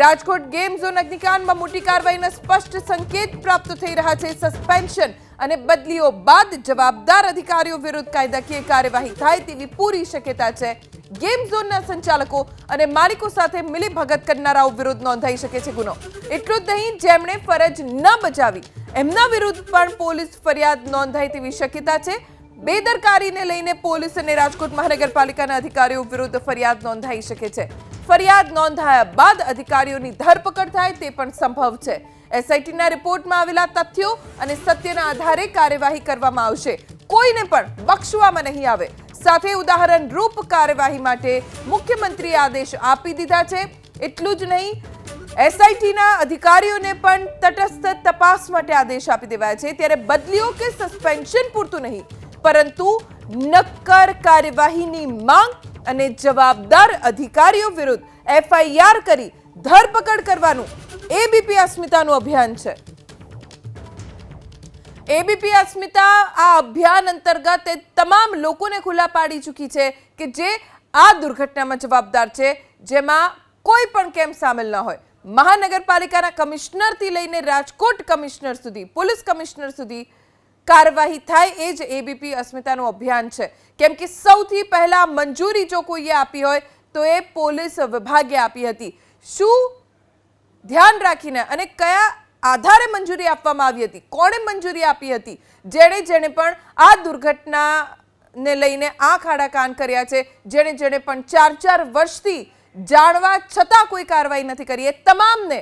Rajkot game zone અગ્નિકાંડમાં મોટી કાર્યવાહીના સ્પષ્ટ સંકેત પ્રાપ્ત થઈ રહ્યા છે. સસ્પેન્શન અને બદલીઓ બાદ જવાબદાર અધિકારીઓ વિરુદ્ધ કાયદાકીય કાર્યવાહી થાય તેવી પૂરી શક્યતા છે. ગેમ ઝોનના સંચાલકો અને માલિકો સાથે મિલીભગત કરનારાઓ વિરુદ્ધ નોંધાઈ શકે છે ગુનો. એટલું જ નહીં, જેમણે ફરજ ન બજાવી, એમના વિરુદ્ધ પણ પોલીસ ફરિયાદ નોંધાય તેવી શક્યતા છે. બેદરકારીને લઈને પોલીસ અને રાજકોટ મહાનગરપાલિકાના અધિકારીઓ વિરુદ્ધ ફરિયાદ નોંધાઈ શકે છે. ફરિયાદ નોંધાયા બાદ અધિકારીઓની ધરપકડ થાય તે પણ સંભવ છે. એસઆઈટીના રિપોર્ટમાં આવેલા તથ્યો અને સત્યના આધારે કાર્યવાહી કરવામાં આવશે. કોઈને પણ બક્ષવામાં નહીં આવે. સાથે ઉદાહરણ રૂપ કાર્યવાહી માટે મુખ્યમંત્રીએ આદેશ આપી દીધા છે. એટલું જ નહીં એસઆઈટીના અધિકારીઓને પણ તટસ્થ તપાસ માટે આદેશ આપી દેવાયા છે. ત્યારે બદલીઓ કે સસ્પેન્શન પૂરતું નહીં. પરંતુ નક્કર કાર્યવાહીની માંગ અને જવાબદાર અધિકારીઓ વિરુદ્ધ એફઆઈઆર કરી ધરપકડ કરવાનું એબીપી અસ્મિતાનું અભિયાન છે. એબીપી અસ્મિતા આ અભિયાન અંતર્ગત એ તમામ લોકોને ખુલ્લા પાડી ચૂકી છે કે જે આ દુર્ઘટનામાં જવાબદાર છે, જેમાં કોઈ પણ કેમ સામેલ ન હોય. મહાનગરપાલિકાના કમિશનરથી લઈને રાજકોટ કમિશનર સુધી, પોલીસ કમિશનર સુધી કાર્યવાહી થાય એ જ એબીપી અસ્મિતાનું અભિયાન છે. કેમ કે સૌથી પહેલા મંજૂરી જો કોઈએ આપી હોય, તો એ પોલીસ વિભાગે આપી હતી. શું ધ્યાન રાખીને અને કયા આધારે મંજૂરી આપવામાં આવી હતી? કોણે મંજૂરી આપી હતી? જેણે જેણે પણ આ દુર્ઘટનાને લઈને આંખ આડા કાન કર્યા છે. જેણે જેણે પણ ચાર ચાર વર્ષથી જાણવા છતાં કોઈ કાર્યવાહી નથી કરી. એ તમામને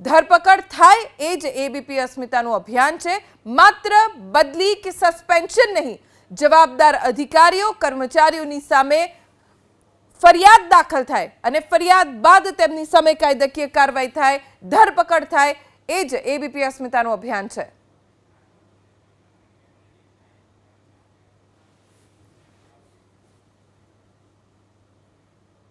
ધરપકડ થાય એ જ એબીપી અસ્મિતાનું અભિયાન છે. માત્ર બદલી કે સસ્પેન્શન નહીં, જવાબદાર અધિકારીઓ, કર્મચારીઓની સામે ફરિયાદ દાખલ થાય અને ફરિયાદ બાદ તેમની સામે કાયદાકીય કાર્યવાહી થાય, ધરપકડ થાય, એ જ એબીપી અસ્મિતાનું અભિયાન છે.